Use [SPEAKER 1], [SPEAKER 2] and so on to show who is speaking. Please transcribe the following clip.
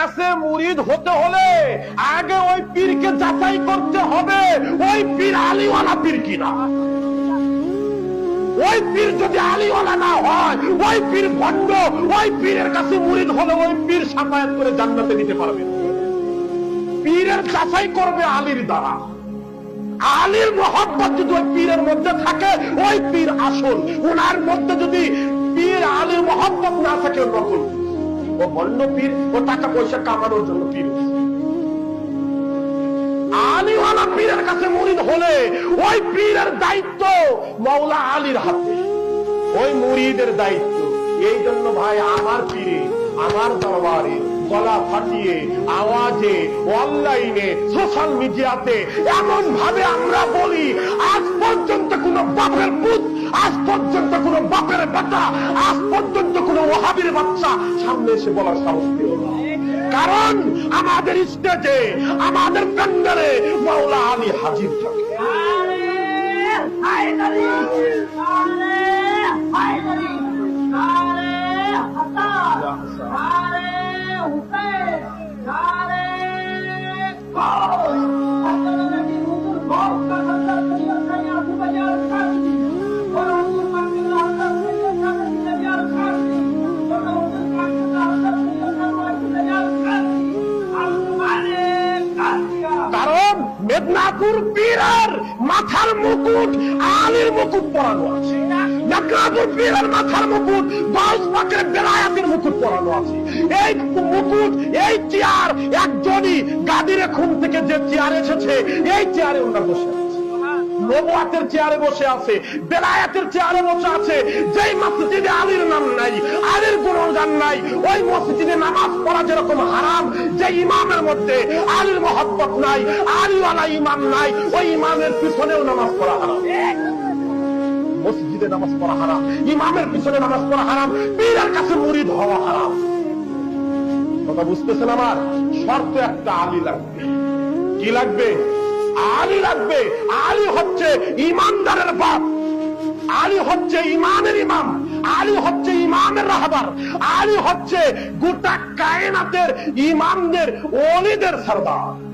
[SPEAKER 1] কাছে মুরিদ হতে হলে আগে ওই পীরকে যাচাই করতে হবে। ওই পীর আলিওয়ালা পীর কিনা? ওই পীর যদি আলিওয়ালা না হয়, ওই পীর ভণ্ড, ওই পীরের কাছে মুরিদ হলে ওই পীর করে জান্নাতে দিতে পারবে পীরের যাচাই করবে আলীর দ্বারা। আলীর মোহাম্মত যদি ওই পীরের মধ্যে থাকে, ওই পীর আসল। ওনার মধ্যে যদি পীর আলীর মোহাম্মত না থাকে নকল। ও বন্য পীর, ও টাকা পয়সা কামানোর জন্য পীর। আলীওয়ালা পীরের কাছে মুরিদ হলে ওই পীরের দায়িত্ব মৌলা আলীর হাতে। ওই মুরিদের দায়িত্ব। এই জন্য ভাই, আমার পীরে, আমার দরবারে গলা ফাটিয়ে, আওয়াজে, অনলাইনে, সোশ্যাল মিডিয়াতে এমন ভাবে আমরা বলি, আজ পর্যন্ত কোন বাপের পুত আজ পর্যন্ত কোন বাপের বাচ্চা আজ পর্যন্ত কোন ওহাবির বাচ্চা সামনে এসে বলার সাহস দিল কারণ আমাদের স্টেজে আমাদের প্যান্ডেলে মাওলা আলী হাজির থাকে মেদিনীপুর পীরের মাথার মুকুট, আলীর মুকুট পরানো আছে। মেদিনীপুর পীরের মাথার মুকুট গজ পাকের বেলায়াতের মুকুট পরানো আছে। এই মুকুট, এই চেয়ার, একজনই গাদিরে খুন থেকে যে চেয়ার এসেছে, এই চেয়ারে ওনার বসে আছে। নবুয়াতের চেয়ারে বসে আছে, বেলায়াতের চেয়ারে বসে আছে, যেই মসজিদে আলীর নাম নাই, আলীর গুণগান নাই, ওই মসজিদে নামাজ পড়া যেরকম হারাম যে ইমামের মধ্যে আলীর মহব্বত নাই, আলীওয়ালা ইমাম নাই, ওই ইমামের পিছনেও নামাজ পড়া হারাম। মসজিদে নামাজ পড়া হারাম, ইমামের পিছনে নামাজ পড়া হারাম, পীরের কাছে মুরিদ হওয়া হারাম। কথা বুঝতেছেন আমার? শর্ত একটা আলী লাগবে। কি লাগবে? আলী লাগবে। আলী হচ্ছে ইমানদারের বাপ। আলী হচ্ছে ইমানের ইমাম। আলী হচ্ছে ইমামের রাহবার। আলী হচ্ছে গোটা কায়নাতের ইমামদের অলিদের সর্দার।